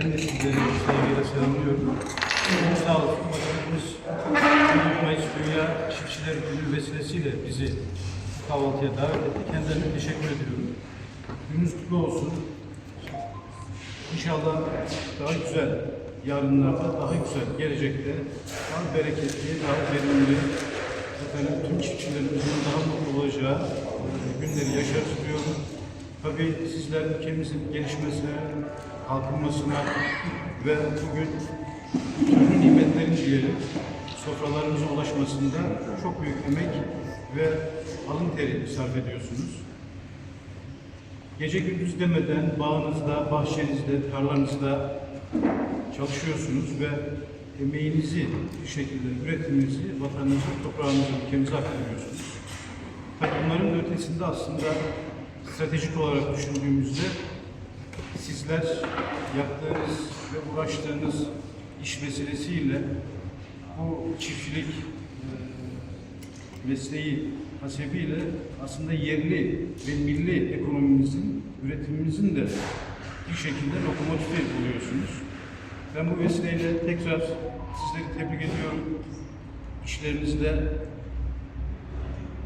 Ben de sizleri saygıyla selamlıyorum. Sağ olsun. Başkanımız 1 Mayıs Dünya Çiftçiler Günü vesilesiyle bizi kahvaltıya davet etti. Kendilerine teşekkür ediyorum. Gününüz kutlu olsun. İnşallah daha güzel yarınlarda, daha güzel gelecekte, daha bereketli, daha verimli, efendim tüm çiftçilerimizin daha mutlu olacağı günleri yaşarız diyorum. Tabii sizler ülkemizin gelişmesine, kalkınmasına ve bugün türlü nimetlerin diyelim sofralarımıza ulaşmasında çok büyük emek ve alın teri sarf ediyorsunuz. Gece gündüz demeden bağınızda, bahçenizde, tarlanızda çalışıyorsunuz ve emeğinizi bir şekilde üretiminizi vatanınıza, toprağınıza, ülkemize aktarıyorsunuz. Bunların ötesinde aslında stratejik olarak düşündüğümüzde sizler yaptığınız ve uğraştığınız iş vesilesiyle bu çiftçilik e, mesleği hasebiyle aslında yerli ve milli ekonomimizin, üretimimizin de bir şekilde lokomotifi buluyorsunuz. Ben bu vesileyle tekrar sizleri tebrik ediyorum. İşlerinizde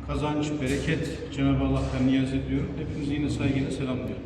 kazanç, bereket Cenab-ı Allah'tan niyaz ediyorum. Hepinizi yine saygıyla selamlıyorum.